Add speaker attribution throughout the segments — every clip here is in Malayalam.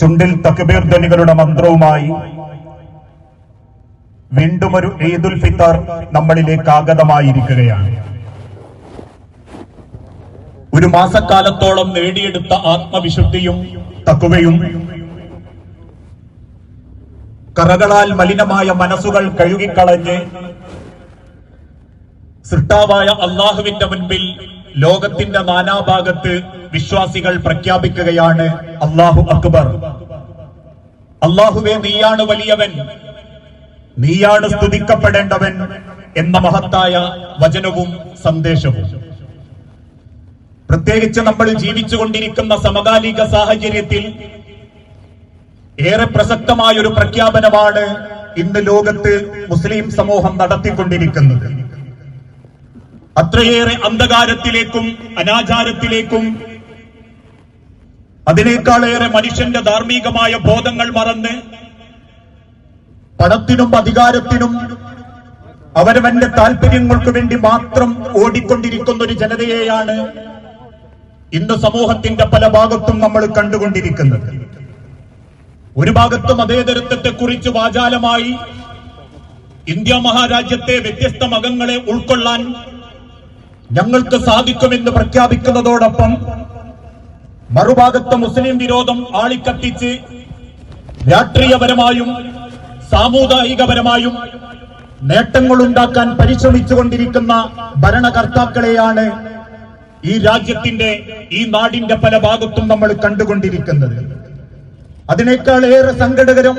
Speaker 1: ചുണ്ടിൽ തക്ബീർ ധ്വനികളുടെ മന്ത്രവുമായി വീണ്ടും ഒരു ഈദുൽ ഫിത്തർ നമ്മളിലേക്ക് ആഗതമായിരിക്കുകയാണ്. ഒരു മാസക്കാലത്തോളം നേടിയെടുത്ത ആത്മവിശുദ്ധിയും തക്കുവയും കറകളാൽ മലിനമായ മനസ്സുകൾ കഴുകിക്കളഞ്ഞ് സൃഷ്ടാവായ അള്ളാഹുവിന്റെ മുൻപിൽ ലോകത്തിന്റെ നാനാഭാഗത്ത് വിശ്വാസികൾ പ്രഖ്യാപിക്കുകയാണ് അള്ളാഹു അക്ബർ. അള്ളാഹുവെ നീയാണ് വലിയവൻ. നീയാണ് സ്തുതിക്കപ്പെടേണ്ടവൻ എന്ന മഹത്തായ വചനവും സന്ദേശവും. പ്രത്യേകിച്ച് നമ്മൾ ജീവിച്ചുകൊണ്ടിരിക്കുന്ന സമകാലിക സാഹചര്യത്തിൽ ഏറെ പ്രസക്തമായ ഒരു പ്രഖ്യാപനമാണ് ഇന്ന് ലോകത്ത് മുസ്ലിം സമൂഹം നടത്തിക്കൊണ്ടിരിക്കുന്നത്. അത്രയേറെ അന്ധകാരത്തിലേക്കും അനാചാരത്തിലേക്കും അതിനേക്കാളേറെ മനുഷ്യന്റെ ധാർമ്മികമായ ബോധങ്ങൾ മറന്ന് പണത്തിനും അധികാരത്തിനും അവരവന്റെ താല്പര്യങ്ങൾക്ക് വേണ്ടി മാത്രം ഓടിക്കൊണ്ടിരിക്കുന്ന ഒരു ജനതയെയാണ് ഇന്ന് സമൂഹത്തിന്റെ പല ഭാഗത്തും നമ്മൾ കണ്ടുകൊണ്ടിരിക്കുന്നത്. ഒരു ഭാഗത്തും മതേതരത്വത്തെ കുറിച്ച് വാചാലമായി ഇന്ത്യ മഹാരാജ്യത്തെ വ്യത്യസ്ത മകങ്ങളെ ഉൾക്കൊള്ളാൻ ഞങ്ങൾക്ക് സാധിക്കുമെന്ന് പ്രഖ്യാപിക്കുന്നതോടൊപ്പം മറുഭാഗത്ത് മുസ്ലിം വിരോധം ആളിക്കത്തിച്ച് രാഷ്ട്രീയപരമായും സാമുദായികപരമായും നേട്ടങ്ങളുണ്ടാക്കാൻ പരിശ്രമിച്ചുകൊണ്ടിരിക്കുന്ന ഭരണകർത്താക്കളെയാണ് ഈ രാജ്യത്തിന്റെ ഈ നാടിന്റെ പല ഭാഗത്തും നമ്മൾ കണ്ടുകൊണ്ടിരിക്കുന്നത്. അതിനേക്കാൾ ഏറെ സങ്കടകരം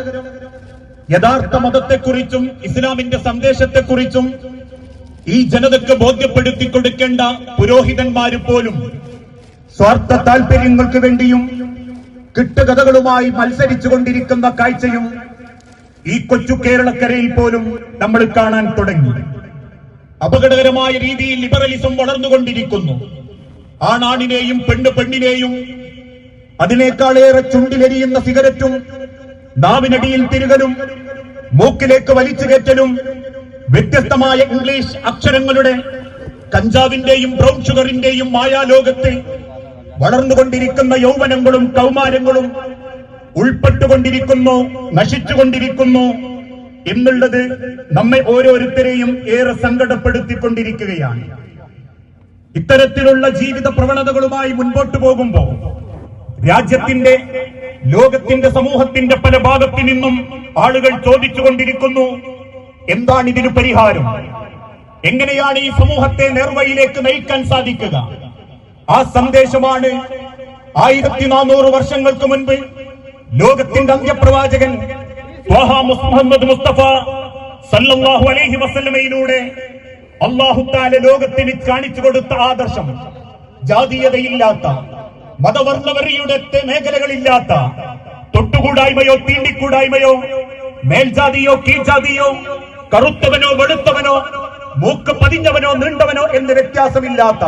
Speaker 1: യഥാർത്ഥ മതത്തെക്കുറിച്ചും ഇസ്ലാമിന്റെ സന്ദേശത്തെക്കുറിച്ചും ഈ ജനതയ്ക്ക് ബോധ്യപ്പെടുത്തി കൊടുക്കേണ്ട പുരോഹിതന്മാര് പോലും സ്വാർത്ഥ താല്പര്യങ്ങൾക്ക് വേണ്ടിയും കിട്ടുകഥകളുമായി മത്സരിച്ചു കൊണ്ടിരിക്കുന്ന കാഴ്ചയും ഈ കൊച്ചു കേരളക്കരയിൽ പോലും നമ്മൾ കാണാൻ തുടങ്ങി. അപകടകരമായ രീതിയിൽ ലിബറലിസം വളർന്നുകൊണ്ടിരിക്കുന്നു. ആണാണിനെയും പെണ്ണ് പെണ്ണിനെയും അതിനേക്കാളേറെ ചുണ്ടിലെരിയുന്ന സിഗരറ്റും നാവിനടിയിൽ തിരുകലും മൂക്കിലേക്ക് വലിച്ചു കയറ്റലും വ്യത്യസ്തമായ ഇംഗ്ലീഷ് അക്ഷരങ്ങളുടെ കഞ്ചാവിന്റെയും ബ്രൗൺ ഷുഗറിന്റെയും മായാലോകത്ത് വളർന്നുകൊണ്ടിരിക്കുന്ന യൗവനങ്ങളും കൗമാരങ്ങളും ഉൾപ്പെട്ടുകൊണ്ടിരിക്കുന്നു നശിച്ചുകൊണ്ടിരിക്കുന്നു എന്നുള്ളത് നമ്മെ ഓരോരുത്തരെയും ഏറെ സങ്കടപ്പെടുത്തിക്കൊണ്ടിരിക്കുകയാണ്. ഇത്തരത്തിലുള്ള ജീവിത പ്രവണതകളുമായി മുൻപോട്ട് പോകുമ്പോൾ രാജ്യത്തിന്റെ ലോകത്തിന്റെ സമൂഹത്തിന്റെ പല ഭാഗത്തു നിന്നും ആളുകൾ ചോദിച്ചുകൊണ്ടിരിക്കുന്നു എന്താണ് ഇതിന് പരിഹാരം? എങ്ങനെയാണ് ഈ സമൂഹത്തെ നേർവഴിയിലേക്ക് നയിക്കാൻ സാധിക്കുക? ആ സന്ദേശമാണ് ആയിരത്തി നാനൂറ് വർഷങ്ങൾക്ക് മുൻപ് ലോകത്തിന്റെ അന്ത്യപ്രവാചകൻ മുഹമ്മദ് മുസ്തഫ സല്ലല്ലാഹു അലൈഹി വസല്ലമയിലൂടെ അള്ളാഹുത്താല ലോകത്തിന് കാണിച്ചു കൊടുത്ത ആദർശം ജാതീയതയില്ലാത്ത മതവർണവരിയുടെ മേഖലകളില്ലാത്ത തൊട്ടുകൂടായ്മയോ തീണ്ടിക്കൂടായ്മയോ മേൽജാതിയോ കീഴ്ജാതിയോ കറുത്തവനോ വെളുത്തവനോ മൂക്ക് പതിഞ്ഞവനോ നീണ്ടവനോ എന്ന് വ്യത്യാസമില്ലാത്ത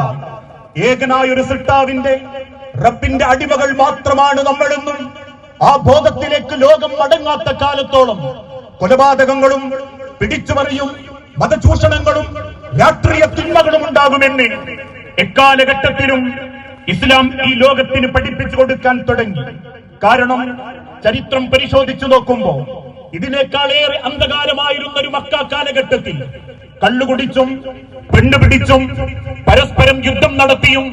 Speaker 1: ഏകനായ ഒരു സിട്ടാവിന്റെ റബ്ബിന്റെ അടിമകൾ മാത്രമാണ് നമ്മളെന്നും ആ ബോധത്തിലേക്ക് ലോകം മടങ്ങാത്ത കാലത്തോളം കൊലപാതകങ്ങളും പിടിച്ചുപറിയും മതചൂഷണങ്ങളും രാഷ്ട്രീയ തിന്മകളും ഉണ്ടാകുമെന്ന് എക്കാലഘട്ടത്തിലും ഇസ്ലാം ഈ ലോകത്തിന് പഠിപ്പിച്ചു കൊടുക്കാൻ തുടങ്ങി. കാരണം ചരിത്രം പരിശോധിച്ചു നോക്കുമ്പോ ഇതിനേക്കാളേറെ അന്ധകാരമായിരുന്ന ഒരു മക്ക കാലഘട്ടത്തിൽ കള്ളുകുടിച്ചും പെണ്ണുപിടിച്ചും പരസ്പരം യുദ്ധം നടത്തിയും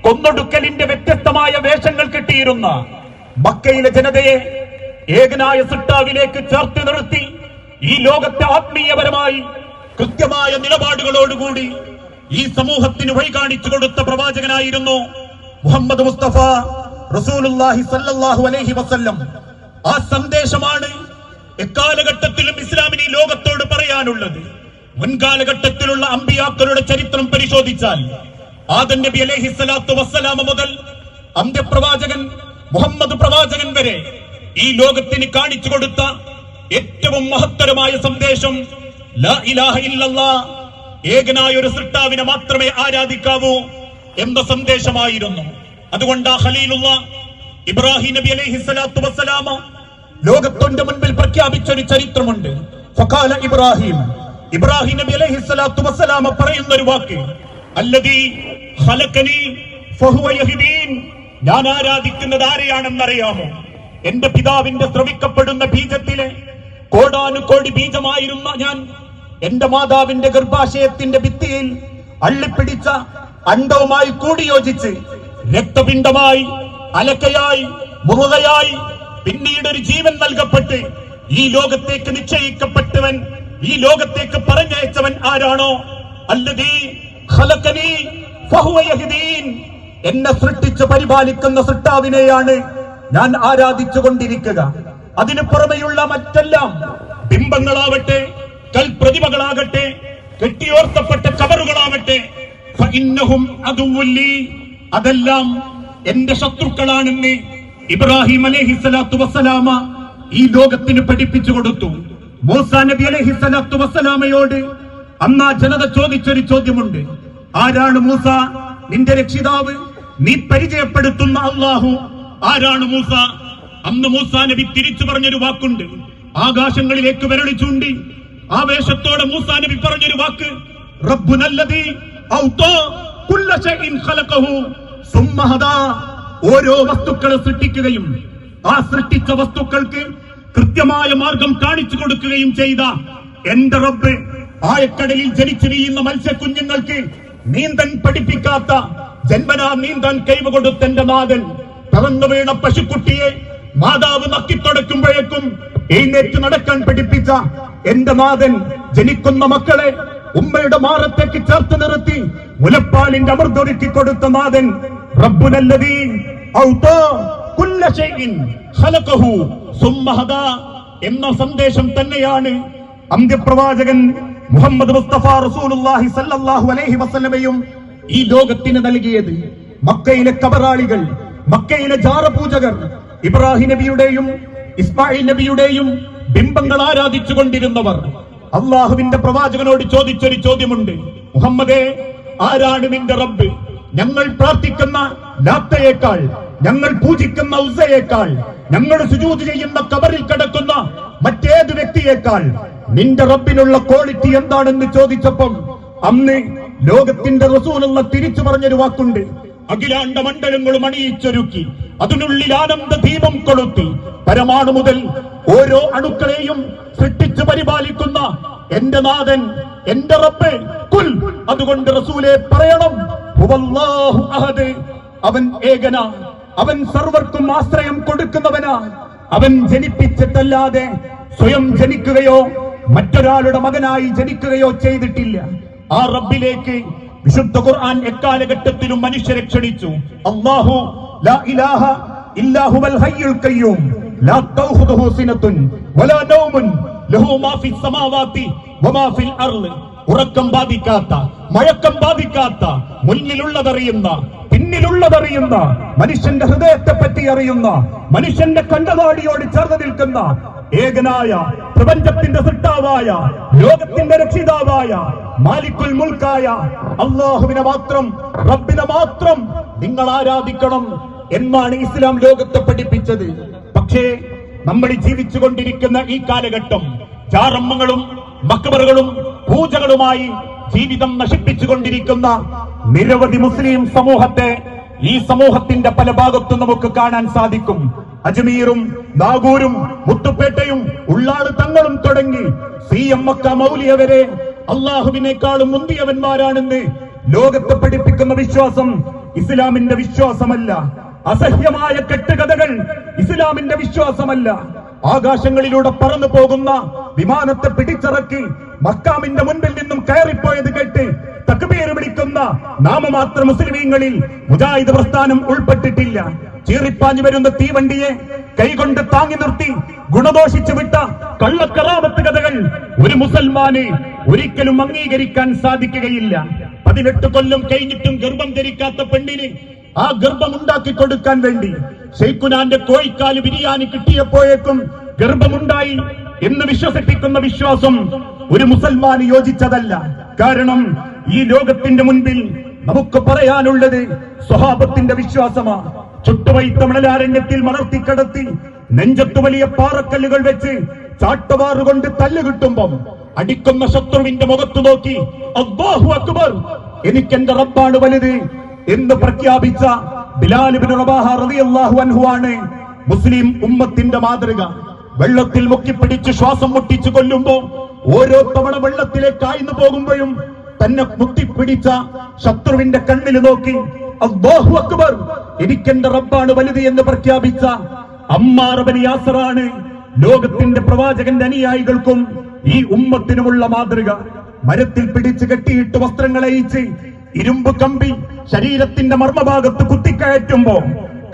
Speaker 1: കൊന്നൊടുക്കലിന്റെ വ്യത്യസ്തമായ വേഷങ്ങൾ കിട്ടിയിരുന്ന മക്കയിലെ ജനതയെ ഏകനായ സിട്ടാവിലേക്ക് ചേർത്ത് നിർത്തി ഈ ലോകത്തെ ആത്മീയപരമായി കൃത്യമായ നിലപാടുകളോടുകൂടി ഈ സമൂഹത്തിന് വഴി കാണിച്ചു കൊടുത്ത പ്രവാചകനായിരുന്നു മുഹമ്മദ് മുസ്തഫ റസൂലുല്ലാഹി സല്ലല്ലാഹു അലൈഹി വസല്ലം. ആ സന്ദേശമാണ് എക്കാലഘട്ടത്തിലും ഇസ്ലാമിന് ഈ ലോകത്തോട് പറയാനുള്ളത് മുൻകാലഘട്ടത്തിലുള്ള അമ്പിയാക്കളുടെ ചരിത്രം പരിശോധിച്ചാൽ ആദൻ നബി അലൈഹി സ്വലാത്തു വസ്സലാമ മുതൽ അന്ത്യപ്രവാചകൻ മുഹമ്മദ് പ്രവാചകൻ വരെ ഈ ലോകത്തിന് കാണിച്ചു കൊടുത്ത ഏറ്റവും മഹത്തരമായ സന്ദേശം ഏകനായ ഒരു സൃഷ്ടാവിനെ മാത്രമേ ആരാധിക്കാവൂ എന്ന സന്ദേശമായിരുന്നു. അതുകൊണ്ട് ആ ഇബ്രാഹിം നബി അലൈഹി സ്വലാത്തു വസ്സലാമ ലോകത്തിന്റെ മുൻപിൽ പ്രഖ്യാപിച്ച ഒരു ചരിത്രമുണ്ട്. ഫഖാല ഇബ്രാഹിം. ഇബ്രാഹിം നബി അലൈഹി സ്വലാത്തു വസ്സലാമ പറയുന്ന ഒരു വാക്ക് അല്ലദീ ഖലഖനി ഫഹുവ യഹ്ദീൻ. ഞാൻ ആരാധിക്കുന്നത് ആരെയാണെന്ന് അറിയാമോ
Speaker 2: എന്റെ പിതാവിന്റെ ശ്രവിക്കപ്പെടുന്ന ബീജത്തിലെ കോടാനുകോടി ബീജമായിരുന്ന ഞാൻ എന്റെ മാതാവിന്റെ ഗർഭാശയത്തിന്റെ ഭിത്തിയിൽ അള്ളിപ്പിടിച്ച അണ്ടവുമായി കൂടിയോജിച്ച് രക്തപിണ്ഡമായി അലക്കയായി മുറുകയായി പിന്നീട് ഒരു ജീവൻ നൽകപ്പെട്ട് ഈ ലോകത്തേക്ക് നിശ്ചയിക്കപ്പെട്ടവൻ ഈ ലോകത്തേക്ക് പറഞ്ഞയച്ചവൻ ആരാണോ? അല്ലതീ എന്നെ സൃഷ്ടിച്ച് പരിപാലിക്കുന്ന സൃഷ്ടാവിനെയാണ് ഞാൻ ആരാധിച്ചു കൊണ്ടിരിക്കുക. അതിനു പുറമെയുള്ള മറ്റെല്ലാം ബിംബങ്ങളാവട്ടെ കൽപ്രതിമകളാകട്ടെ കെട്ടിയോർത്തപ്പെട്ട കവറുകളാവട്ടെ. അതെല്ലാം എന്റെ ശത്രുക്കളാണെന്ന് ഇബ്രാഹിം അലൈഹി സ്വലാത്തു വസ്സലാമ ഈ ലോകത്തിന് പഠിപ്പിച്ചു കൊടുത്തു. മൂസാ നബി അലൈഹി സ്വലാത്തു വസ്സലാമയോട് അന്ന് ആ ജനത ചോദിച്ചൊരു ചോദ്യമുണ്ട്. ആരാണ് മൂസ? നിന്റെ രക്ഷിതാവ്? നീ പരിചയപ്പെടുത്തുന്ന അള്ളാഹു ആരാണ് മൂസ? അന്ന് മൂസ നബി തിരിച്ചു പറഞ്ഞൊരു വാക്കുണ്ട്. ആകാശങ്ങളിലേക്ക് വിരളി ചൂണ്ടി ആവേശത്തോടെ മൂസ നബി പറഞ്ഞൊരു വാക്ക്. റബ്ബുനല്ലദീ നല്ലതി കുല്ല ഖലഖഹു സുമ്മ ഓരോ വസ്തുക്കളെ സൃഷ്ടിക്കുകയും ആ സൃഷ്ടിച്ച വസ്തുക്കൾക്ക് കൃത്യമായ മാർഗം കാണിച്ചു കൊടുക്കുകയും ചെയ്ത എന്റെ റബ്ബ് ആയക്കടലിൽ ജനിച്ചു വീഴുന്ന മത്സ്യക്കുഞ്ഞുങ്ങൾക്ക് നീന്തൻ പഠിപ്പിക്കാത്ത ജന്മനാ നീന്താൻ കൈവ് കൊടുത്ത എന്റെ നാഥൻ പറന്നു വീണ പശുക്കുട്ടിയെ മാതാവ് നക്കിത്തുടക്കുമ്പോഴേക്കും എഴുന്നേറ്റ് നടക്കാൻ പഠിപ്പിച്ച എന്റെ നാഥൻ ജനിക്കുന്ന മക്കളെ ഉമ്മയുടെ മാറത്തേക്ക് ചേർത്ത് നിർത്തി മുലപ്പാലിന്റെ അമൃതൊരുക്കി കൊടുത്ത നാഥൻ എന്ന സന്ദേശം തന്നെയാണ് അന്ത്യപ്രവാചകൻ മുഹമ്മദ് മുസ്തഫ റസൂലുള്ളാഹി സല്ലല്ലാഹു അലൈഹി വസല്ലമയും ഈ ലോകത്തിന് നൽകിയത്. മക്കയിലെ കബറാളികൾ മക്കയിലെ ജാറപൂജകർ ഇബ്രാഹിം നബിയുടെയും ഇസ്മായിൽ നബിയുടെയും ബിംബങ്ങൾ ആരാധിച്ചു കൊണ്ടിരുന്നവർ. അള്ളാഹുവിന്റെ പ്രവാചകനോട് ചോദിച്ചൊരു ചോദ്യമുണ്ട്. മുഹമ്മദേ ആരാണ് നിന്റെ റബ്ബ്? ഞങ്ങൾ പ്രാർത്ഥിക്കുന്ന ലാത്തയേക്കാൾ ഞങ്ങൾ പൂജിക്കുന്ന ഉസയേക്കാൾ ഞങ്ങൾ സുജൂത് ചെയ്യുന്ന കബറിൽ കിടക്കുന്ന മറ്റേത് വ്യക്തിയേക്കാൾ നിന്റെ റബ്ബിനുള്ള ക്വാളിറ്റി എന്താണെന്ന് ചോദിച്ചപ്പം അന്ന് ലോകത്തിന്റെ റസൂലുള്ള തിരിച്ചു പറഞ്ഞൊരു വാക്കുണ്ട്. അഖിലാണ്ട മണ്ഡലങ്ങളും അണിയിച്ചൊരുക്കി അതിനുള്ളിൽ ആനന്ദ ദീപം കൊളുത്തി പരമാണു മുതൽ ഓരോ അണുക്കളെയും സൃഷ്ടിച്ചു പരിപാലിക്കുന്ന എന്റെ നാഥൻ എന്റെ റബ്ബ് കുൽ. അതുകൊണ്ട് റസൂലെ പറയണം അവൻ ഏകനാ അവൻ സർവർക്കും ആശ്രയം കൊടുക്കുന്നവനാ അവൻ ജനിപ്പിച്ചിട്ടല്ലാതെ സ്വയം ജനിക്കുകയോ മറ്റൊരാളുടെ മകനായി ജനിക്കുകയോ ചെയ്തിട്ടില്ല. ആ റബ്ബിലേക്ക് വിശുദ്ധ ഖുർആൻ എക്കാലഘട്ടത്തിലും മനുഷ്യരെ ക്ഷണിച്ചു. അള്ളാഹു ലാ ഇലാഹ ഇല്ലാഹുവൽ ഹയ്യുൽ ഖയ്യൂം. ലാ തൗഖുദുഹു സിനതുൻ വലാ നൗമുൻ. ലഹു മാ ഫിസ് സമാവാതി വമാ ഫിൽ അർൾ ഉറക്കം ബാധിക്കാത്ത മഴക്കം ബാധിക്കാത്ത മുന്നിലുള്ളതറിയുന്ന പിന്നിലുള്ളതറിയുന്ന മനുഷ്യന്റെ ഹൃദയത്തെ പറ്റി അറിയുന്ന മനുഷ്യന്റെ കണ്ടതാടിയോട് ചേർന്ന് നിൽക്കുന്ന ഏകനായ പ്രപഞ്ചത്തിന്റെ സൃഷ്ടാവായ ലോകത്തിന്റെ രക്ഷിതാവായ മാലിക്കുൽ മുൽക്കായ അള്ളാഹുവിനെ മാത്രം റബ്ബിനെ മാത്രം നിങ്ങൾ ആരാധിക്കണം എന്നാണ് ഇസ്ലാം ലോകത്തെ പഠിപ്പിച്ചത്. പക്ഷേ നമ്മൾ ജീവിച്ചു കൊണ്ടിരിക്കുന്ന ഈ കാലഘട്ടം ചാറമ്മകളും മക്കബറുകളും പൂജകളുമായി ജീവിതം നശിപ്പിച്ചുകൊണ്ടിരിക്കുന്ന നിരവധി മുസ്ലിം സമൂഹത്തെ ഈ സമൂഹത്തിന്റെ പല ഭാഗത്തും നമുക്ക് കാണാൻ സാധിക്കും. അജ്മീറും നാഗൂരും മുത്തുപേട്ടയും ഉള്ളാട് തങ്ങളും തുടങ്ങി സി എം മക്ക മൗലിയ വരെ അള്ളാഹുവിനേക്കാളും മുന്തിയവന്മാരാണെന്ന് ലോകത്തെ പഠിപ്പിക്കുന്ന വിശ്വാസം ഇസ്ലാമിന്റെ വിശ്വാസമല്ല. അസഹ്യമായ കെട്ടുകഥകൾ ഇസ്ലാമിന്റെ വിശ്വാസമല്ല. ആകാശങ്ങളിലൂടെ പറന്നു പോകുന്ന വിമാനത്തെ പിടിച്ചിറക്കി മക്കാമിന്റെ മുൻപിൽ നിന്നും കയറിപ്പോയത് കേട്ട് തക്ബീർ വിളിക്കുന്ന നാമമാത്ര മുസ്ലിമീങ്ങളിൽ മുജാഹിദ് പ്രസ്ഥാനം ഉൾപ്പെട്ടിട്ടില്ല. ചീറിപ്പാഞ്ഞു വരുന്ന തീവണ്ടിയെ കൈകൊണ്ട് താങ്ങി നിർത്തി ഗുണദോഷിച്ചു വിട്ട കള്ളക്കറാമത്ത് കഥകൾ ഒരു മുസൽമാന് ഒരിക്കലും അംഗീകരിക്കാൻ സാധിക്കുകയില്ല. പതിനെട്ട് കൊല്ലം കഴിഞ്ഞിട്ടും ഗർഭം ധരിക്കാത്ത പെണ്ണിന് ആ ഗർഭം ഉണ്ടാക്കി കൊടുക്കാൻ വേണ്ടി ഷെയ്ഖുനാന്റെ കോഴിക്കാൽ ബിരിയാണി കിട്ടിയപ്പോഴേക്കും ഗർഭമുണ്ടായി. എന്ന് വിശ്വസിപ്പിക്കുന്ന വിശ്വാസം ഒരു മുസൽമാന് യോജിച്ചതല്ല. കാരണം ഈ ലോകത്തിന്റെ മുൻപിൽ നമുക്ക് പറയാനുള്ളത് സ്വഭാവത്തിന്റെ വിശ്വാസമാ. ചുട്ടുവൈത്തമിഴലാരണ്യത്തിൽ മലർത്തിക്കടത്തി നെഞ്ചത്ത് വലിയ പാറക്കല്ലുകൾ വെച്ച് ചാട്ടവാറുകൊണ്ട് തല്ല് കിട്ടുമ്പം അടിക്കുന്ന ശത്രുവിന്റെ മുഖത്ത് നോക്കി അബ്ബാഹു അക്ബർ എനിക്ക് എന്റെ റബ്ബാണ് വലുത് എന്ന് പ്രഖ്യാപിച്ച ബിലാലിബിൻ റബാഹ റളിയല്ലാഹു അൻഹു ആണ് മുസ്ലിം ഉമ്മത്തിന്റെ മാതൃക. വെള്ളത്തിൽ മുക്കിപ്പിടിച്ച് ശ്വാസം മുട്ടിച്ചു കൊല്ലുമ്പോൾ ഓരോ തവണ വെള്ളത്തിലേക്ക് ആയിന്നു പോകുമ്പോഴും തന്നെ മുത്തിപ്പിടിച്ച ശത്രുവിന്റെ കണ്ണിൽ നോക്കി അല്ലാഹു അക്ബർ എനിക്കെന്റെ റബ്ബാണ് വലുത് എന്ന് പ്രഖ്യാപിച്ച അമ്മാറബനി യാസറാണ് ലോകത്തിന്റെ പ്രവാചകന്റെ അനുയായികൾക്കും ഈ ഉമ്മത്തിനുമുള്ള മാതൃക. മരത്തിൽ പിടിച്ച് കെട്ടിയിട്ട് വസ്ത്രങ്ങൾ അയച്ച് ഇരുമ്പ് കമ്പി ശരീരത്തിന്റെ മർമ്മഭാഗത്ത് കുത്തിക്കയറ്റുമ്പോ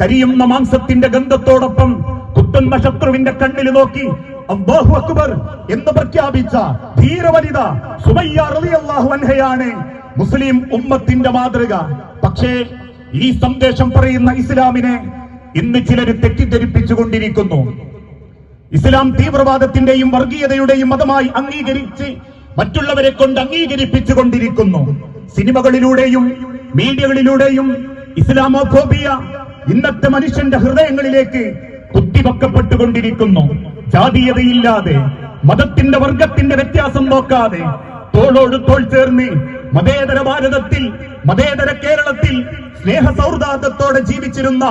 Speaker 2: കരിയുന്ന മാംസത്തിന്റെ ഗന്ധത്തോടൊപ്പം കുത്തുന്ന ശത്രുവിന്റെ കണ്ണിൽ നോക്കി അള്ളാഹു അക്ബർ എന്ന് പ്രഖ്യാപിച്ച ധീരവനിത സുമയ്യ റളിയല്ലാഹു അൻഹയാണ് മുസ്ലിം ഉമ്മത്തിന്റെ മാതൃക. പക്ഷേ ഈ സന്ദേശം പറയുന്ന ഇസ്ലാമിനെ ഇന്ന് ചിലർ തെറ്റിദ്ധരിപ്പിച്ചുകൊണ്ടിരിക്കുന്നു. ഇസ്ലാം തീവ്രവാദത്തിന്റെയും വർഗീയതയുടെയും മതമായി അംഗീകരിച്ച് മറ്റുള്ളവരെ കൊണ്ട് അംഗീകരിപ്പിച്ചു കൊണ്ടിരിക്കുന്നു സിനിമകളിലൂടെയും മീഡിയകളിലൂടെയും ഇസ്ലാമോഫോബിയ ഇന്നത്തെ മനുഷ്യന്റെ ഹൃദയങ്ങളിലേക്ക് കുത്തിവെക്കപ്പെട്ടുകൊണ്ടിരിക്കുന്നു. ജാതീയതയില്ലാതെ മതത്തിന്റെ വർഗത്തിന്റെ വ്യത്യാസം നോക്കാതെ തോളോട് തോൾ ചേർന്ന് മതേതര ഭാരതത്തിൽ മതേതര കേരളത്തിൽ സ്നേഹ സൗഹൃദാർത്ഥത്തോടെ ജീവിച്ചിരുന്ന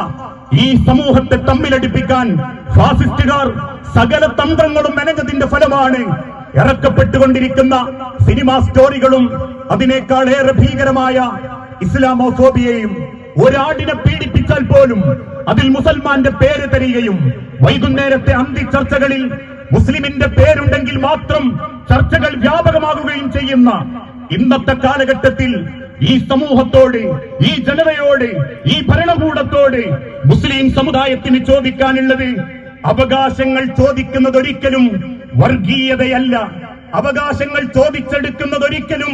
Speaker 2: ഈ സമൂഹത്തെ തമ്മിലടിപ്പിക്കാൻ ഫാസിസ്റ്റുകാർ സകല തന്ത്രങ്ങളും മെനഞ്ഞതിന്റെ ഫലമാണ്. ഇറക്കപ്പെട്ടുകൊണ്ടിരിക്കുന്ന സിനിമാ സ്റ്റോറികളും അതിനേക്കാൾ ഏറെ ഭീകരമായ ഇസ്ലാമോഫോബിയയും ഒരാടിനെ പീഡിപ്പിച്ചാൽ പോലും അതിൽ മുസൽമാന്റെ പേര് തരികയും വൈകുന്നേരത്തെ അന്തി ചർച്ചകളിൽ മുസ്ലിമിന്റെ പേരുണ്ടെങ്കിൽ മാത്രം ചർച്ചകൾ വ്യാപകമാകുകയും ചെയ്യുന്ന ഇന്നത്തെ കാലഘട്ടത്തിൽ ഈ സമൂഹത്തോട് ഈ ജനതയോട് ഈ ഭരണകൂടത്തോട് മുസ്ലിം സമുദായത്തിന് ചോദിക്കാനുള്ളത് അവകാശങ്ങൾ ചോദിക്കുന്നത് ഒരിക്കലും വർഗീയതയല്ല. അവകാശങ്ങൾ ചോദിച്ചെടുക്കുന്നത് ഒരിക്കലും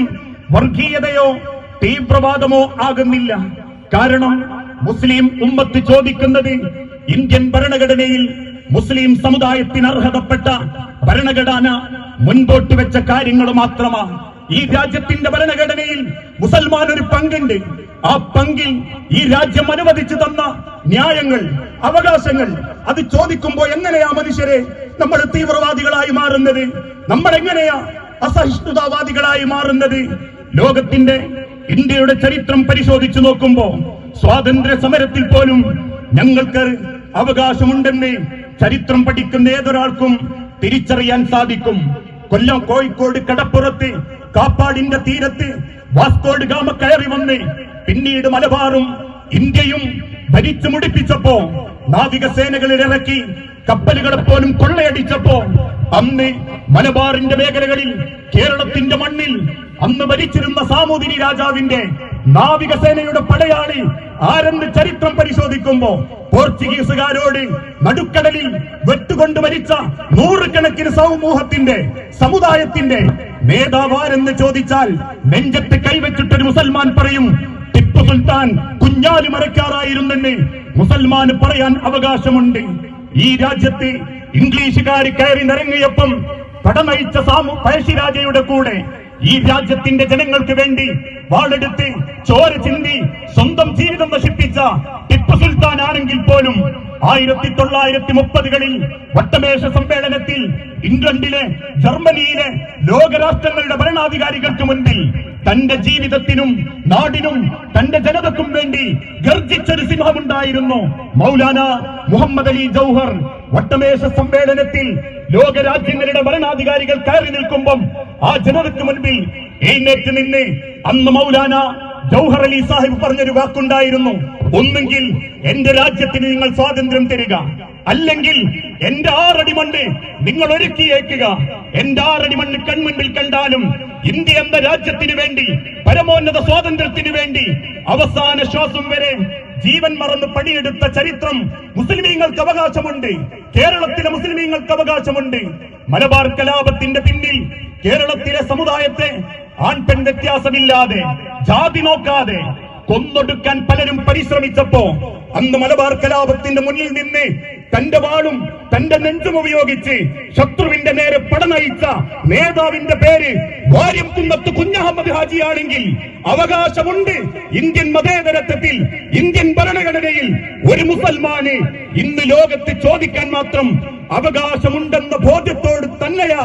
Speaker 2: വർഗീയതയോ തീവ്രവാദമോ ആകുന്നില്ല. കാരണം മുസ്ലിം ഉമ്മത്ത് ചോദിക്കുന്നത് ഇന്ത്യൻ ഭരണഘടനയിൽ മുസ്ലിം സമുദായത്തിന് അർഹതപ്പെട്ട ഭരണഘടന മുൻപോട്ട് വെച്ച കാര്യങ്ങൾ മാത്രമാണ് ഈ രാജ്യത്തിന്റെ ഭരണഘടനയിൽ മുസൽമാൻ ഒരു പങ്കുണ്ട്. ആ പങ്കിൽ ഈ രാജ്യം അനുവദിച്ചു തന്ന ന്യായങ്ങൾ അവകാശങ്ങൾ അത് ചോദിക്കുമ്പോൾ എങ്ങനെയാ മനുഷ്യരെ നമ്മൾ തീവ്രവാദികളായി മാറുന്നത്? നമ്മൾ എങ്ങനെയാ അസഹിഷ്ണുതാവാദികളായി മാറുന്നത്? ലോകത്തിന്റെ ഇന്ത്യയുടെ ചരിത്രം പരിശോധിച്ചു നോക്കുമ്പോൾ സ്വാതന്ത്ര്യ സമരത്തിൽ പോലും ഞങ്ങൾക്ക് അവകാശമുണ്ടെന്ന് ചരിത്രം പഠിക്കുന്ന ഏതൊരാൾക്കും തിരിച്ചറിയാൻ സാധിക്കും. കൊല്ലം കോഴിക്കോട് കടപ്പുറത്ത് കാപ്പാടിന്റെ തീരത്ത് വാസ്കോട് ഗാമ കയറി വന്ന് പിന്നീട് മലബാറും ഇന്ത്യയും ഭരിച്ചു മുടിപ്പിച്ചപ്പോ നാവികസേനകളിൽ ഇറക്കി കപ്പലുകളെ പോലും കൊള്ളയടിച്ചപ്പോ അന്ന് മലബാറിന്റെ മേഖലകളിൽ കേരളത്തിന്റെ മണ്ണിൽ അന്ന് ഭരിച്ചിരുന്ന സാമൂതിരി രാജാവിന്റെ നാവികസേനയുടെ പടയാളി ആരെന്ന് ചരിത്രം പരിശോധിക്കുമ്പോ പോർച്ചുഗീസുകാരോട് നടുക്കടലിൽ വെട്ടുകൊണ്ട് മരിച്ച നൂറുകണക്കിന് സമൂഹത്തിന്റെ സമുദായത്തിന്റെ നേതാവാരെന്ന് ചോദിച്ചാൽ നെഞ്ചത്ത് കൈവച്ചിട്ടൊരു മുസൽമാൻ പറയും ടിപ്പു സുൽത്താൻ കുഞ്ഞാലി മരക്കാറായിരുന്നെന്ന് മുസൽമാന് പറയാൻ അവകാശമുണ്ട്. ഈ രാജ്യത്ത് ഇംഗ്ലീഷുകാർ കയറി നിറങ്ങിയപ്പം പടനയിച്ച സാമു പഴശ്ശിരാജയുടെ കൂടെ ഈ രാജ്യത്തിന്റെ ജനങ്ങൾക്ക് വേണ്ടി വാളെടുത്ത് ചോര ചിന്തി സ്വന്തം ജീവിതം നശിപ്പിച്ച ടിപ്പു സുൽത്താൻ ആണെങ്കിൽ പോലും ആയിരത്തി തൊള്ളായിരത്തി മുപ്പതുകളിൽ വട്ടമേശ സമ്മേളനത്തിൽ ഇംഗ്ലണ്ടിലെ ജർമ്മനിയിലെ ലോകരാഷ്ട്രങ്ങളുടെ ഭരണാധികാരികൾക്ക് മുൻപിൽ തന്റെ ജീവിതത്തിനും നാടിനും തന്റെ ജനതക്കും വേണ്ടി ഗർജിച്ചൊരു സിംഹമുണ്ടായിരുന്നു. മൗലാന മുഹമ്മദ് അലി ജൗഹർ വട്ടമേശ സമ്മേളനത്തിൽ ലോകരാജ്യങ്ങളുടെ ഭരണാധികാരികൾ കയറി നിൽക്കുമ്പം ആ ജനതയ്ക്ക് മുൻപിൽ എഴുന്നേറ്റ് നിന്ന് അന്ന് മൗലാന ജൗഹർ അലി സാഹിബ് പറഞ്ഞൊരു വാക്കുണ്ടായിരുന്നു. ഒന്നെങ്കിൽ എന്റെ രാജ്യത്തിന് നിങ്ങൾ സ്വാതന്ത്ര്യം തരിക അല്ലെങ്കിൽ എന്റെ ആറടി മണ്ണ് നിങ്ങൾ ഒരുക്കിയേക്കുക എന്റെ ആറടി മണ്ണ് കൺമുൻപിൽ കണ്ടാലും ഇന്ത്യ എന്ന രാജ്യത്തിന് വേണ്ടി പരമോന്നത സ്വാതന്ത്ര്യത്തിന് വേണ്ടി അവസാന ശ്വാസം വരെ ജീവൻ മറന്ന് പണിയെടുത്ത ചരിത്രം മുസ്ലിമീങ്ങൾക്ക് അവകാശമുണ്ട്. കേരളത്തിലെ മുസ്ലിമീങ്ങൾക്ക് അവകാശമുണ്ട്. മലബാർ കലാപത്തിന്റെ പിന്നിൽ കേരളത്തിലെ സമുദായത്തെ ആൺപെൺ വ്യത്യാസമില്ലാതെ ജാതി നോക്കാതെ കൊന്നൊടുക്കാൻ പലരും പരിശ്രമിച്ചപ്പോ അന്ന് മലബാർ കലാപത്തിന്റെ മുന്നിൽ നിന്ന് തന്റെ വാളും തന്റെ നെഞ്ചും ഉപയോഗിച്ച് ശത്രുവിന്റെ നേരെ പടനയിച്ച നേതാവിന്റെ പേര് വാര്യം കുന്നത്ത് കുഞ്ഞഹമ്മദ് ഹാജിയാണെങ്കിൽ അവകാശമുണ്ട്. ഇന്ത്യൻ മതേതരത്വത്തിൽ ഇന്ത്യൻ ഭരണഘടനയിൽ ഒരു മുസൽമാന് ഇന്ന് ലോകത്ത് ചോദിക്കാൻ മാത്രം അവകാശമുണ്ടെന്ന ബോധ്യത്തോട് തന്നെയാ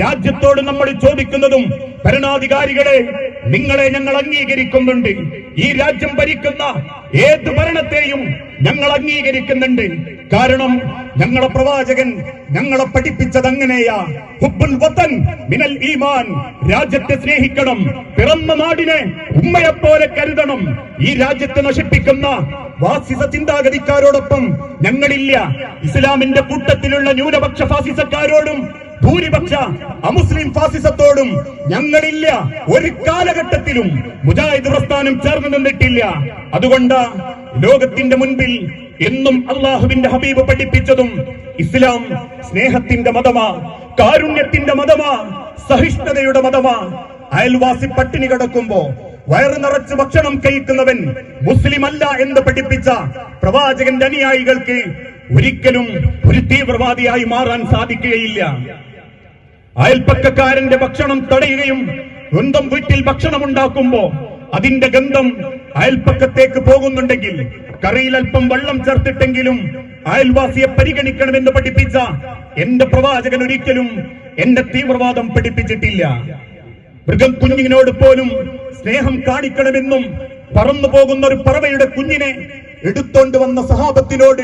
Speaker 2: രാജ്യത്തോട് നമ്മൾ ചോദിക്കുന്നതും. ഭരണാധികാരികളെ നിങ്ങളെ ഞങ്ങൾ അംഗീകരിക്കുന്നുണ്ട്. ഈ രാജ്യം ഭരിക്കുന്ന ഏത് ഭരണത്തെയും ഞങ്ങൾ അംഗീകരിക്കുന്നുണ്ട്. കാരണം ഞങ്ങളെ പ്രവാചകൻ ഞങ്ങളെ പഠിപ്പിച്ചത് അങ്ങനെയാ ഹുബ്ബുൽ വതൻ മിനൽ ഈമാൻ. രാജ്യത്തെ സ്നേഹിക്കണം. പിറന്ന നാടിനെ ഉമ്മയെപ്പോലെ കരുതണം. ഈ രാജ്യത്തെ നശിപ്പിക്കുന്ന വാസിസ ചിന്താഗതിക്കാരോടൊപ്പം ഞങ്ങളില്ല. ഇസ്ലാമിന്റെ കൂട്ടത്തിലുള്ള ന്യൂനപക്ഷ ഫാസിസക്കാരോടും ഭൂരിപക്ഷ അമുസ്ലിം ഫാസിസത്തോടും ഞങ്ങളില്ല. ഒരു കാലഘട്ടത്തിലും മുജാഹിദ് പ്രസ്ഥാനം ചേർന്ന് നിന്നിട്ടില്ല. അതുകൊണ്ട് ലോകത്തിന്റെ മുൻപിൽ എന്നും അള്ളാഹുവിന്റെ ഹബീബ് പഠിപ്പിച്ചതും ഇസ്ലാം സ്നേഹത്തിന്റെ മതമാ കാരുണ്യത്തിന്റെ മതമാ സഹിഷ്ണുതയുടെ മതമാ. അയൽവാസി പട്ടിണി കിടക്കുമ്പോ വയറ് നിറച്ച് ഭക്ഷണം കഴിക്കുന്നവൻ മുസ്ലിം അല്ല എന്ന് പഠിപ്പിച്ച പ്രവാചകന്റെ അനുയായികൾക്ക് ഒരിക്കലും ഒരു തീവ്രവാദിയായി മാറാൻ സാധിക്കുകയില്ല. അയൽപ്പക്കക്കാരന്റെ ഭക്ഷണം തടയുകയും സ്വന്തം വീട്ടിൽ ഭക്ഷണം ഉണ്ടാക്കുമ്പോ അതിന്റെ ഗന്ധം അയൽപ്പക്കത്തേക്ക് പോകുന്നുണ്ടെങ്കിൽ കറിയിൽ അല്പം വെള്ളം ചേർത്തിട്ടെങ്കിലും അയൽവാസിയെ പരിഗണിക്കണമെന്ന് പഠിപ്പിച്ച എന്റെ പ്രവാചകൻ ഒരിക്കലും എന്റെ തീവ്രവാദം പഠിപ്പിച്ചിട്ടില്ല. മൃഗം കുഞ്ഞിനോട് പോലും സ്നേഹം കാണിക്കണമെന്നും പറന്നു പോകുന്ന ഒരു പറവയുടെ കുഞ്ഞിനെ എടുത്തോണ്ട് വന്ന സഹാബത്തിനോട്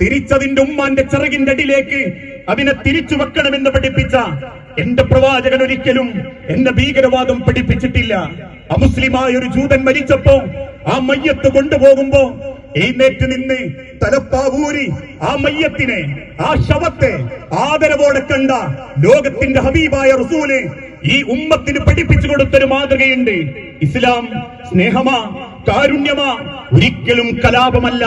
Speaker 2: തിരിച്ചതിന്റെ ഉമ്മാന്റെ ചിറകിന്റെ അടിയിലേക്ക് അതിനെ തിരിച്ചു വെക്കണമെന്ന് പഠിപ്പിച്ച എന്റെ പ്രവാചകൻ ഒരിക്കലും എന്റെ ഭീകരവാദം പഠിപ്പിച്ചിട്ടില്ല. അമുസ്ലിമായ ഒരു ജൂതൻ മരിച്ചപ്പോ ആ മയ്യത്ത് കൊണ്ടുപോകുമ്പോ എഴുന്നേറ്റ് നിന്ന് തലപ്പാവൂരി ആ മയ്യത്തിനെ ആ ശവത്തെ ആദരവോടെ കണ്ട ലോകത്തിന്റെ ഹബീബായ റസൂൽ ഈ ഉമ്മത്തിന് പഠിപ്പിച്ചു കൊടുത്തൊരു മാതൃകയുണ്ട്. ഇസ്ലാം സ്നേഹമാ കാരുണ്യമാ ഒരിക്കലും കലാപമല്ല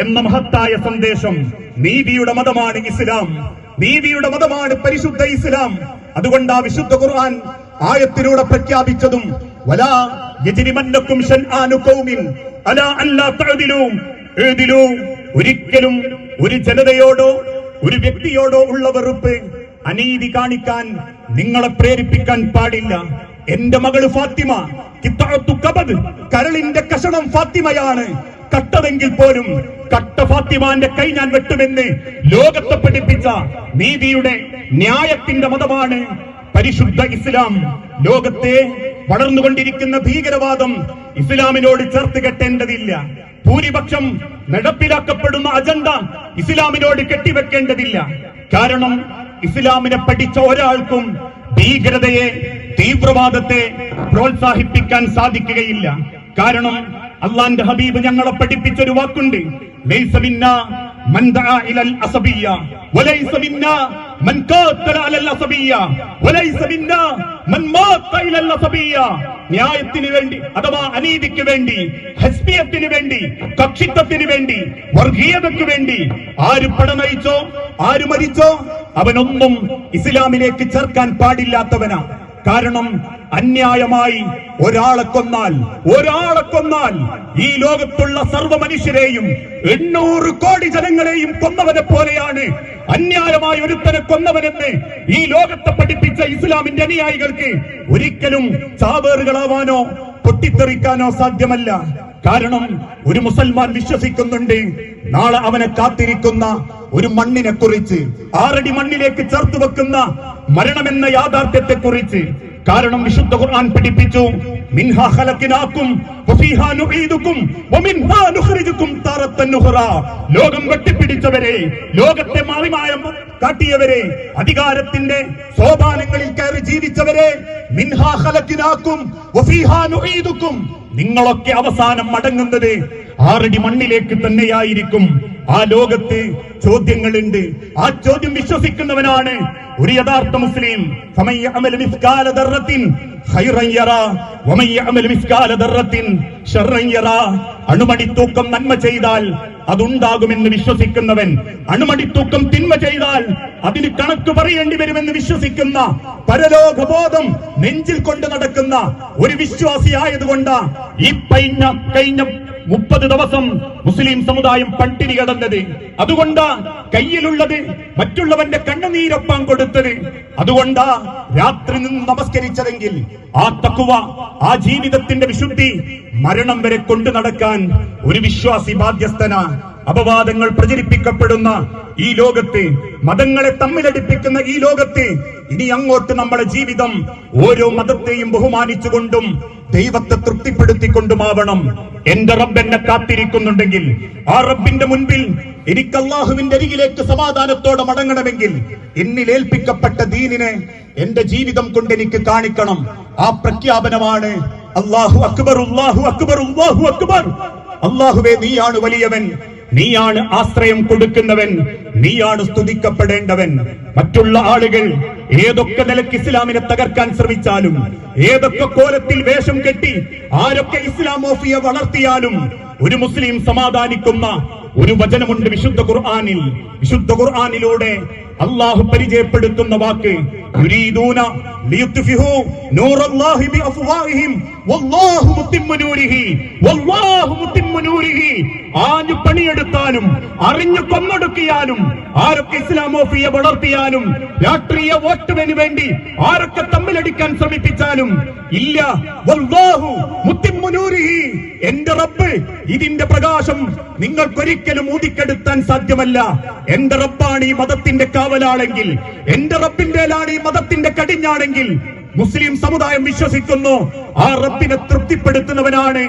Speaker 2: എന്ന മഹത്തായ സന്ദേശം നീതിയുടെ മതമാണ് ഇസ്ലാം. നീതിയുടെ മതമാണ് പരിശുദ്ധ ഇസ്ലാം. അതുകൊണ്ട് ആ വിശുദ്ധ ഖുർആൻ ആയത്തിലൂടെ പ്രഖ്യാപിച്ചതും വലാ യജ്രിമന്നക്കും അലാ തഅദിലൂ. ഒരിക്കലും ഒരു ജനതയോടോ ഒരു വ്യക്തിയോടോ ഉള്ള വെറുപ്പ് അനീതി കാണിക്കാൻ നിങ്ങളെ പ്രേരിപ്പിക്കാൻ പാടില്ല. എന്റെ മകൾ ഫാത്തിമ കിത്താത്തു കബദ് കരളിന്റെ കഷണം ഫാത്തിമയാണ്. കട്ടതെങ്കിൽ പോലും കട്ട ഫാത്തിമാന്റെ കൈ ഞാൻ വെട്ടുമെന്ന് ലോകത്തെ പഠിപ്പിച്ച നീതിയുടെ ന്യായത്തിന്റെ മതമാണ് പരിശുദ്ധ ഇസ്ലാം. ലോകത്തെ വളർന്നുകൊണ്ടിരിക്കുന്ന ഭീകരവാദം ഇസ്ലാമിനോട് ചേർത്ത് കെട്ടേണ്ടതില്ല. ഭൂരിപക്ഷം നടപ്പിലാക്കപ്പെടുന്ന അജണ്ട ഇസ്ലാമിനോട് കെട്ടിവെക്കേണ്ടതില്ല. കാരണം ഇസ്ലാമിനെ പഠിച്ച ഒരാൾക്കും ഭീകരതയെ തീവ്രവാദത്തെ പ്രോത്സാഹിപ്പിക്കാൻ സാധിക്കുകയില്ല. കാരണം അള്ളാന്റെ ഹബീബ് ഞങ്ങളെ പഠിപ്പിച്ച ഒരു വാക്കുണ്ട് ന്യായത്തിന് വേണ്ടി അഥവാ അനീതിക്ക് വേണ്ടി ഹസ്ബിയത്തിന് വേണ്ടി കക്ഷിത്വത്തിന് വേണ്ടി വർഗീയതയ്ക്ക് വേണ്ടി ആര് പടനയിച്ചോ ആര് മരിച്ചോ അവനൊന്നും ഇസ്ലാമിലേക്ക് ചേർക്കാൻ പാടില്ലാത്തവനാ. കാരണം അന്യായമായി ഒരാളെ കൊന്നാൽ ഒരാളെ കൊന്നാൽ ഈ ലോകത്തുള്ള സർവ മനുഷ്യരെയും എണ്ണൂറ് കോടി ജനങ്ങളെയും കൊന്നവനെ പോലെയാണ്. അന്യായമായി ഒരുത്തനെ കൊന്നവനെന്ന് ഈ ലോകത്തെ പഠിപ്പിച്ച ഇസ്ലാമിന്റെ അനുയായികൾക്ക് ഒരിക്കലും ചാവേറുകളാവാനോ പൊട്ടിത്തെറിക്കാനോ സാധ്യമല്ല. കാരണം ഒരു മുസൽമാൻ വിശ്വസിക്കുന്നുണ്ട് നാളെ അവനെ കാത്തിരിക്കുന്ന ഒരു മണ്ണിനെ കുറിച്ച് ആറടി മണ്ണിലേക്ക് ചേർത്ത് വെക്കുന്ന മരണമെന്ന യാഥാർത്ഥ്യത്തെ കുറിച്ച് കാരണം വിശുദ്ധ ഖുർആൻ പഠിപ്പിച്ചു. മിൻഹാ ഖലഖനാകും വഫീഹാ നുഈദുകും വമിൻഹാ നുഖ്രിജുകും താറത്തൻ നുഖ്റ. ലോകം വെട്ടിപ്പിടിച്ചവരെ ലോകത്തെ മാറിമായം കാട്ടിയവരെ അധികാരത്തിന്റെ സോപാനങ്ങളിൽ കയറി ജീവിച്ചവരെ മിൻഹാ ഖലഖനാകും വഫീഹാ നുഈദുകും നിങ്ങളൊക്കെ അവസാനം മടങ്ങുന്നത് ആറടി മണ്ണിലേക്ക് തന്നെയായിരിക്കും. ആ ലോകത്ത് ചോദ്യങ്ങളുണ്ട്. ആ ചോദ്യം വിശ്വസിക്കുന്നവനാണ് ഒരു യഥാർത്ഥ മുസ്ലിം. യറാ. അണുമണിത്തൂക്കം നന്മ ചെയ്താൽ അതുണ്ടാകുമെന്ന് വിശ്വസിക്കുന്നവൻ. അണുമണിത്തൂക്കം തിന്മ ചെയ്താൽ അതിന് കണക്ക് പറയേണ്ടി വരുമെന്ന് വിശ്വസിക്കുന്ന പരലോകബോധം നെഞ്ചിൽ കൊണ്ട് നടക്കുന്ന ഒരു വിശ്വാസിയായതുകൊണ്ട് ഈ കഴിഞ്ഞ കഴിഞ്ഞ മുപ്പത് ദിവസം മുസ്ലിം സമുദായം പട്ടിണി കിടന്നത്. അതുകൊണ്ട് കയ്യിലുള്ളത് മറ്റുള്ളവന്റെ കണ്ണുനീരൊപ്പം കൊടുത്തത്. അതുകൊണ്ട് രാത്രി നിന്ന് നമസ്കരിച്ചതെങ്കിൽ ആ തക്കുവ ആ ജീവിതത്തിന്റെ വിശുദ്ധി മരണം വരെ കൊണ്ടു നടക്കാൻ ഒരു വിശ്വാസി ബാധ്യസ്ഥന. അപവാദങ്ങൾ പ്രചരിപ്പിക്കപ്പെടുന്ന ഈ ലോകത്ത് മതങ്ങളെ തമ്മിലടിപ്പിക്കുന്ന ഈ ലോകത്ത് ഇനി അങ്ങോട്ട് നമ്മുടെ ജീവിതം ഓരോ മതത്തെയും ബഹുമാനിച്ചുകൊണ്ടും ദൈവത്തെ തൃപ്തിപ്പെടുത്തിക്കൊണ്ടുമാവണം. എന്റെ റബ്ബ് എന്നെ കാത്തിരിക്കുന്നുണ്ടെങ്കിൽ ആ റബ്ബിന്റെ മുൻപിൽ എനിക്ക് അള്ളാഹുവിന്റെ അരികിലേക്ക് സമാധാനത്തോടെ മടങ്ങണമെങ്കിൽ എന്നിൽ ഏൽപ്പിക്കപ്പെട്ട ദീനിനെ എന്റെ ജീവിതം കൊണ്ട് എനിക്ക് കാണിക്കണം. ആ പ്രഖ്യാപനമാണ് അള്ളാഹു അക്ബർ അള്ളാഹു അക്ബർ അള്ളാഹു അക്ബർ. അള്ളാഹുവേ നീയാണ് വലിയവൻ. നീയാണ് ആശ്രയം കൊടുക്കുന്നവൻ നീയാണ് സ്തുതിക്കപ്പെടേണ്ടവൻ. മറ്റുള്ള ആളുകൾ ഏതൊക്കെ നിലയ്ക്ക് ഇസ്ലാമിനെ തകർക്കാൻ ശ്രമിച്ചാലും ഏതൊക്കെ കോലത്തിൽ വേഷം കെട്ടി ആരൊക്കെ ഇസ്ലാമോഫിയെ വളർത്തിയാലും ഒരു മുസ്ലിം സമാധാനിക്കുന്ന ഒരു വചനമുണ്ട് വിശുദ്ധ ഖുർആാനിൽ. വിശുദ്ധ ഖുർആാനിലൂടെ അള്ളാഹു പരിചയപ്പെടുത്തുന്ന വാക്ക് ആഞ്ഞു പണിയെടുത്താലും അറിഞ്ഞു കൊന്നൊടുക്കിയാലും ആരൊക്കെ ഇസ്ലാമോഫിയെ വളർത്തിയാലും രാഷ്ട്രീയ വോട്ടിന് വേണ്ടി ആരൊക്കെ തമ്മിലടിക്കാൻ ശ്രമിപ്പിച്ചാലും ഇല്ല. എന്റെ റബ്ബ് ഇതിന്റെ പ്രകാശം നിങ്ങൾക്കൊരിക്കലും ഊതിക്കെടുത്താൻ സാധ്യമല്ല. എന്റെ റബ്ബാണ് ഈ മതത്തിന്റെ കാവലാണെങ്കിൽ എന്റെ റബ്ബിന്റെ ഈ മതത്തിന്റെ കടിഞ്ഞാണെങ്കിൽ മുസ്ലിം സമുദായം വിശ്വസിക്കുന്നു. ആ റബ്ബിനെ തൃപ്തിപ്പെടുത്തുന്നവനാണ്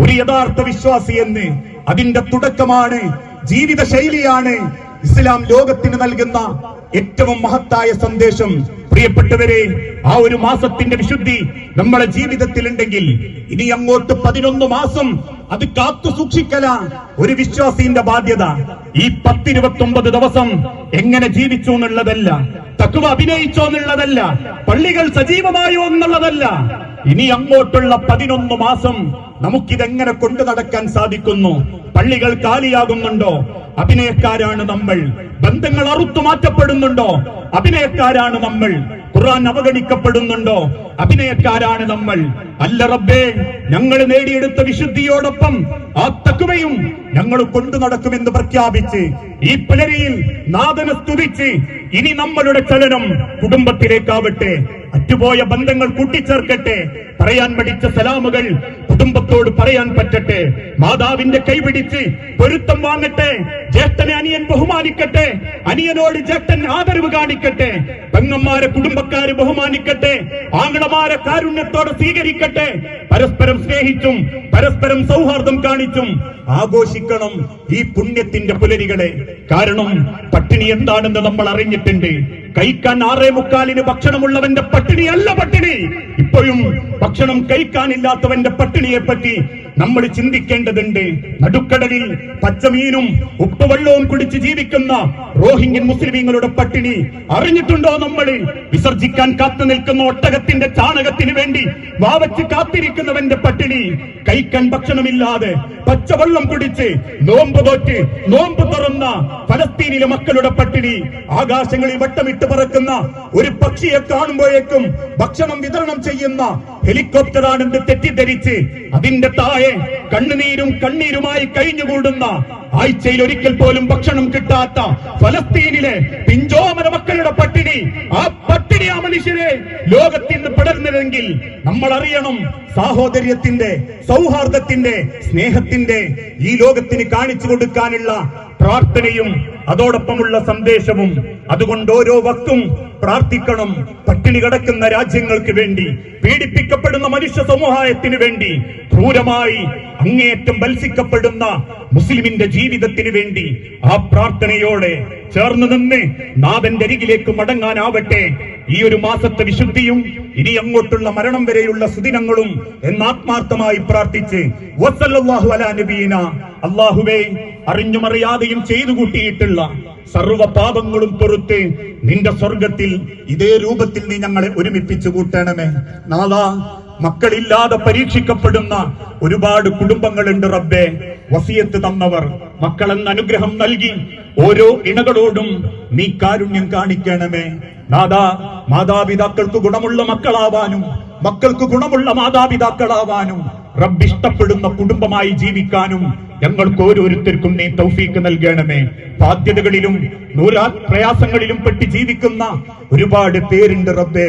Speaker 2: ഒരു യഥാർത്ഥ വിശ്വാസി എന്ന്. അതിന്റെ തുടക്കമാണ് ജീവിത ശൈലിയാണ് ഇസ്ലാം ലോകത്തിന് നൽകുന്ന ഏറ്റവും മഹത്തായ സന്ദേശം. പ്രിയപ്പെട്ടവരെ ആ ഒരു മാസത്തിന്റെ വിശുദ്ധി നമ്മുടെ ജീവിതത്തിൽ ഉണ്ടെങ്കിൽ ഇനി അങ്ങോട്ട് പതിനൊന്ന് മാസം അത് കാത്തു സൂക്ഷിക്കല. ഒരു വിശ്വാസിന്റെ ബാധ്യത. ഈ പത്തിരുപത്തി ഒമ്പത് ദിവസം എങ്ങനെ ജീവിച്ചു എന്നുള്ളതല്ല. തക്കുവ അഭിനയിച്ചോ എന്നുള്ളതല്ല. പള്ളികൾ സജീവമായോ എന്നുള്ളതല്ല. ഇനി അങ്ങോട്ടുള്ള പതിനൊന്ന് മാസം നമുക്കിതെങ്ങനെ കൊണ്ടു നടക്കാൻ സാധിക്കുന്നു? പള്ളികൾ കാലിയാകുന്നുണ്ടോ? അഭിനയക്കാരാണ് നമ്മൾ. ബന്ധങ്ങൾ അറുത്തു മാറ്റപ്പെടുന്നുണ്ടോ? അഭിനയക്കാരാണ് നമ്മൾ. ഖുർആൻ അവഗണിക്കപ്പെടുന്നുണ്ടോ? അഭിനയക്കാരാണ് നമ്മൾ. അല്ല റബ്ബേ ഞങ്ങൾ നേടിയെടുത്ത വിശുദ്ധിയോടൊപ്പം ആ തക്കുവയും ഞങ്ങൾ കൊണ്ടു നടക്കുമെന്ന് പ്രഖ്യാപിച്ച് ഈ പുലരിയിൽ നാദന സ്തുതിച്ച് ഇനി നമ്മളുടെ ചലനം കുടുംബത്തിലേക്കാവട്ടെ അറ്റുപോയ ബന്ധങ്ങൾ കൂട്ടിച്ചേർക്കട്ടെ പറയാൻ പഠിച്ച സലാമുകൾ കുടുംബത്തോട് പറയാൻ പറ്റട്ടെ. മാതാവിന്റെ കൈപിടിച്ച് പൊരുത്തം വാങ്ങട്ടെ. ജ്യേഷ്ഠനെ അനിയൻ ബഹുമാനിക്കട്ടെ. അനിയനോട് ജ്യേഷ്ഠൻ ആദരവ് കാണിക്കട്ടെ. പെങ്ങന്മാരെ കുടുംബക്കാരെ ബഹുമാനിക്കട്ടെ. ആങ്ങളമാരെ കാരുണ്യത്തോടെ സ്വീകരിക്കട്ടെ. പരസ്പരം സ്നേഹിച്ചും പരസ്പരം സൗഹാർദ്ദം കാണിച്ചും ആഘോഷിക്കണം ഈ പുണ്യത്തിന്റെ പുലരികളെ. കാരണം പട്ടിണി എന്താണെന്ന് നമ്മൾ അറിഞ്ഞിട്ടുണ്ട്. കഴിക്കാൻ ആറേ മുക്കാലിന് ഭക്ഷണമുള്ളവന്റെ പട്ടിണിയല്ല പട്ടിണി. ഇപ്പോഴും ഭക്ഷണം കഴിക്കാനില്ലാത്തവന്റെ പട്ടിണിയെ പറ്റി നമ്മൾ ചിന്തിക്കേണ്ടതുണ്ട്. നടുക്കടലിൽ പച്ചമീനും ഉപ്പുവെള്ളവും കുടിച്ച് ജീവിക്കുന്ന റോഹിംഗ്യൻ മുസ്ലിമീങ്ങളുടെ പട്ടിണി അറിഞ്ഞിട്ടുണ്ടോ നമ്മൾ? വിസർജിക്കാൻ കാത്തു നിൽക്കുന്ന ഒട്ടകത്തിന്റെ ചാണകത്തിന് വേണ്ടി വാവച്ച് കാത്തിരിക്കുന്നവന്റെ പട്ടിണി. കഴിക്കാൻ ഭക്ഷണമില്ലാതെ പച്ചവെള്ളം കുടിച്ച് നോമ്പ് തോറ്റ് നോമ്പ് തുറന്ന ഫലസ്തീനിലെ മക്കളുടെ പട്ടിണി. ആകാശങ്ങളിൽ വട്ടമിട്ട് പറക്കുന്ന ഒരു പക്ഷിയെ കാണുമ്പോഴേക്കും ഭക്ഷണം വിതരണം ചെയ്യുന്ന ഹെലികോപ്റ്ററാണെന്ന് തെറ്റിദ്ധരിച്ച് അതിന്റെ താഴെ കണ്ണുനീരും കണ്ണീരുമായി കഴിഞ്ഞുകൂടുന്ന ആഴ്ചയിൽ ഒരിക്കൽ പോലും ഭക്ഷണം കിട്ടാത്ത ഫലസ്തീനിലെ പിഞ്ചോമന മക്കളുടെ പട്ടിണി. ആ പട്ടിണി ആ മനുഷ്യരെ ലോകത്തിൽ നിന്ന് നമ്മൾ അറിയണം സാഹോദര്യത്തിന്റെ സൗഹാർദ്ദത്തിന്റെ സ്നേഹത്തിന്റെ ഈ ലോകത്തിന് കാണിച്ചു കൊടുക്കാനുള്ള പ്രാർത്ഥനയും അതോടൊപ്പമുള്ള സന്ദേശവും അതുകൊണ്ട് ഓരോ വക്തും പ്രാർത്ഥിക്കണം. പട്ടിണി കിടക്കുന്ന രാജ്യങ്ങൾക്ക് വേണ്ടി പീഡിപ്പിക്കപ്പെടുന്ന മനുഷ്യ സമൂഹത്തിന് വേണ്ടി ക്രൂരമായി അങ്ങേറ്റം ബത്സിക്കപ്പെടുന്ന മുസ്ലിമിന്റെ ജീവിതത്തിന് വേണ്ടി ആ പ്രാർത്ഥനയോടെ ചേർന്ന് നിന്ന് നാഥന്റെ അരികിലേക്ക് മടങ്ങാനാവട്ടെ. ഈ ഒരു മാസത്തെ വിശുദ്ധിയും ഇനി അങ്ങോട്ടുള്ള മരണം വരെയുള്ള സുദിനങ്ങളും എന്നാത്മാർത്ഥമായി പ്രാർത്ഥിച്ച് അലാ അള്ളാഹുവേ അറിഞ്ഞുമറിയാതെയും ചെയ്തു കൂട്ടിയിട്ടുള്ള സർവ പാപങ്ങളും പൊറുത്ത് നിന്റെ സ്വർഗത്തിൽ ഇതേ രൂപത്തിൽ നീ ഞങ്ങളെ ഒരുമിപ്പിച്ചു കൂട്ടണമേ. നാളാ മക്കളില്ലാതെ പരീക്ഷിക്കപ്പെടുന്ന ഒരുപാട് കുടുംബങ്ങളുണ്ട് റബ്ബെ. വസിയത്ത് തന്നവർ മക്കളെന്ന അനുഗ്രഹം നൽകി ഓരോ ഇണകളോടും നീ കാരുണ്യം കാണിക്കണമേ. നാദാ മാതാപിതാക്കൾക്ക് ഗുണമുള്ള മക്കളാവാനും മക്കൾക്ക് ഗുണമുള്ള മാതാപിതാക്കളാവാനും റബ്ബ് ഇഷ്ടപ്പെടുന്ന കുടുംബമായി ജീവിക്കാനും ഞങ്ങൾക്ക് ഓരോരുത്തർക്കും നീ തൗഫീക്ക് നൽകണമേ. ബാധ്യതകളിലും നൂരാ പ്രയാസങ്ങളിലും പെട്ട് ജീവിക്കുന്ന ഒരുപാട് പേരുണ്ട് റബ്ബേ.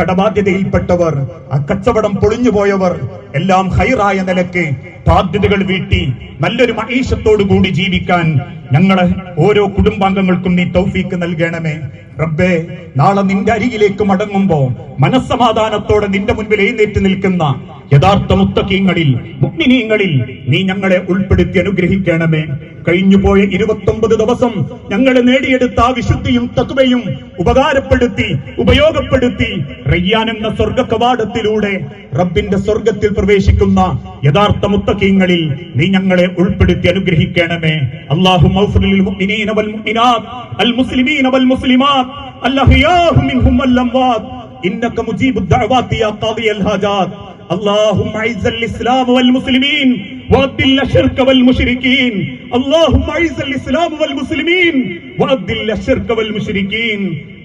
Speaker 2: കടബാധ്യതയിൽപ്പെട്ടവർ ആ കച്ചവടം പൊളിഞ്ഞുപോയവർ എല്ലാം ഹൈറായ നിലയ്ക്ക് ബാധ്യതകൾ വീട്ടി നല്ലൊരു മഹീഷത്തോടു കൂടി ജീവിക്കാൻ ഞങ്ങളെ ഓരോ കുടുംബാംഗങ്ങൾക്കും നീ തൗഫീക്ക് നൽകണമേ. റബ്ബേ നാളെ നിന്റെ അരികിലേക്ക് മടങ്ങുമ്പോ മനസ്സമാധാനത്തോടെ നിന്റെ മുൻപിൽ എഴുന്നേറ്റ് നിൽക്കുന്ന യഥാർത്ഥ മുത്തക്കീങ്ങളിൽ മുഗ്മിനീങ്ങളിൽ നീ ഞങ്ങളെ ഉൾപ്പെടുത്തി അനുഗ്രഹിക്കണമേ കഴിഞ്ഞുപോയ ഇരുപത്തൊമ്പത് ദിവസം ഞങ്ങളെ നേടിയെടുത്ത ആ വിശുദ്ധിയും തത്വയും ഉപകാരപ്പെടുത്തി ഉപയോഗപ്പെടുത്തി റയ്യാൻ എന്ന സ്വർഗ കവാടത്തിലൂടെ റബ്ബിന്റെ സ്വർഗത്തിൽ പ്രവേശിക്കുന്ന യഥാർത്ഥ മുത്തക്കീങ്ങളിൽ നീ ഞങ്ങളെ ഉൾപ്പെടുത്തി അനുഗ്രഹിക്കണമേ അള്ളാഹു മുഅ്മിനീന വൽ മുഅ്മിനാത്ത് അൽ മുസ്ലിമീന വൽ മുസ്ലിമാത്ത് അല്ലഹിയാഹു മിൻഹും വൽ അംവാത്ത് إنك مجيب الدعوات يا قاضي الحاجات اللهم اعز الاسلام والمسلمين واذل الشرك والمشركين اللهم اعز الاسلام والمسلمين واذل الشرك والمشركين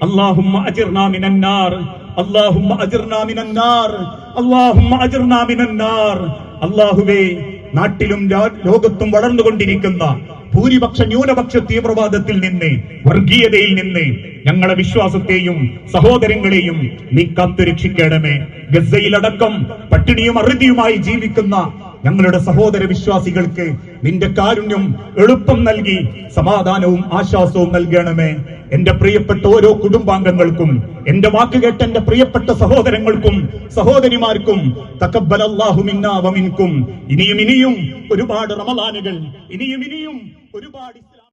Speaker 2: اللهم اجرنا من النار اللهم اجرنا من النار اللهم اجرنا من النار അള്ളാഹുവേ നാട്ടിലും രാ- ലോകത്തും വളർന്നുകൊണ്ടിരിക്കുന്ന ഭൂരിപക്ഷ ന്യൂനപക്ഷ തീവ്രവാദത്തിൽ നിന്ന് വർഗീയതയിൽ നിന്ന് ഞങ്ങളുടെ വിശ്വാസത്തെയും സഹോദരങ്ങളെയും നീ കാത്തുരക്ഷിക്കണമേ. ഗസയിലടക്കം പട്ടിണിയും അറുതിയുമായി ജീവിക്കുന്ന ഞങ്ങളുടെ സഹോദര വിശ്വാസികൾക്ക് നിന്റെ കാരുണ്യം എളുപ്പം നൽകി സമാധാനവും ആശ്വാസവും നൽകണമേ. എന്റെ പ്രിയപ്പെട്ട ഓരോ കുടുംബാംഗങ്ങൾക്കും എന്റെ വാക്ക് കേട്ട എന്റെ പ്രിയപ്പെട്ട സഹോദരങ്ങൾക്കും സഹോദരിമാർക്കും തക്കബലാഹുമിന്നാവമിൻകും ഇനിയും ഇനിയും ഒരുപാട് റമദാനുകൾ ഇനിയും ഇനിയും ഒരുപാട്